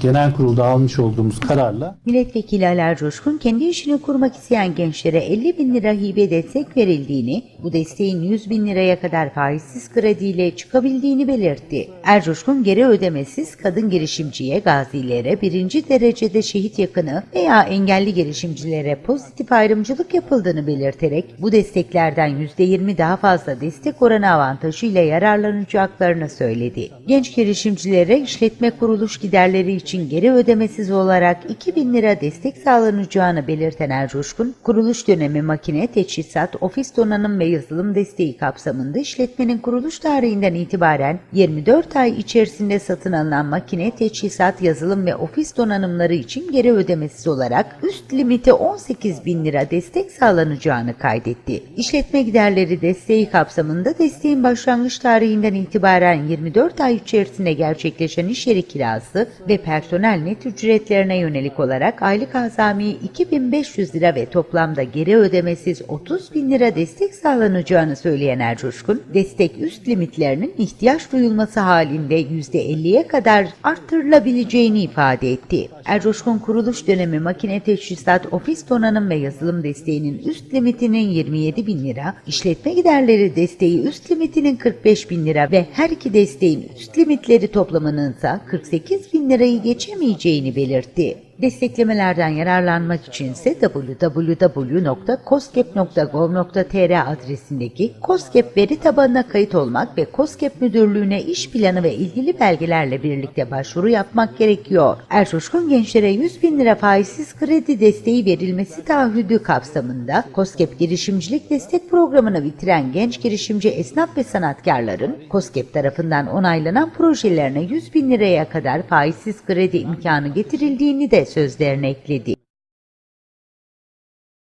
genel kurulda almış olduğumuz kararla Milletvekili Ala Coşkun kendi işini kurmak isteyen gençlere 50 bin lira hibe destek verildiğini, bu desteğin 100 bin liraya kadar faizsiz krediyle çıkabildiğini belirtti. Ercoşkun geri ödemesiz kadın girişimciye, gazilere, birinci derecede şehit yakını veya engelli girişimcilere pozitif ayrımcılık yapıldığını belirterek bu desteklerden %20 daha fazla destek oranı avantajıyla yararlanacaklarını söyledi. Genç girişimcilere işletme kuruluş giderleri için geri ödemesiz olarak 2000 lira destek sağlanacağını belirten Ercoşkun, kuruluş dönemi makine, teçhizat, ofis donanım ve yazılım desteği kapsamında işletmenin kuruluş tarihinden itibaren 24 ay içerisinde satın alınan makine, teçhizat, yazılım ve ofis donanımları için geri ödemesiz olarak üst limiti 18 bin lira destek sağlanacağını kaydetti. İşletme giderleri desteği kapsamında desteğin başlangıç tarihinden itibaren 24 ay içerisinde gerçekleşen iş yeri kirası ve personel net ücretlerine yönelik olarak aylık azami 2500 lira ve toplamda geri ödemesiz 30 bin lira destek sağlanacağını söyleyen Ercoşkun, destek üst limitlerinin ihtiyaç duyulması halinde %50'ye kadar arttırılabileceğini ifade etti. Ercoşkun kuruluş dönemi makine teçhizat, ofis donanım ve yazılım desteğinin üst limitinin 27 bin lira, işletme giderleri desteği üst limitinin 45 bin lira ve her iki desteğin üst limitleri toplamının ise 48 bin lirayı geçemeyeceğini belirtti. Desteklemelerden yararlanmak için ise www.koskep.gov.tr adresindeki COSGAP veri tabanına kayıt olmak ve COSGAP Müdürlüğü'ne iş planı ve ilgili belgelerle birlikte başvuru yapmak gerekiyor. Ercoşkun gençlere 100 bin lira faizsiz kredi desteği verilmesi taahhüdü kapsamında COSGAP girişimcilik destek programını bitiren genç girişimci esnaf ve sanatkarların COSGAP tarafından onaylanan projelerine 100 bin liraya kadar faizsiz kredi imkanı getirildiğini de sözlerine ekledi.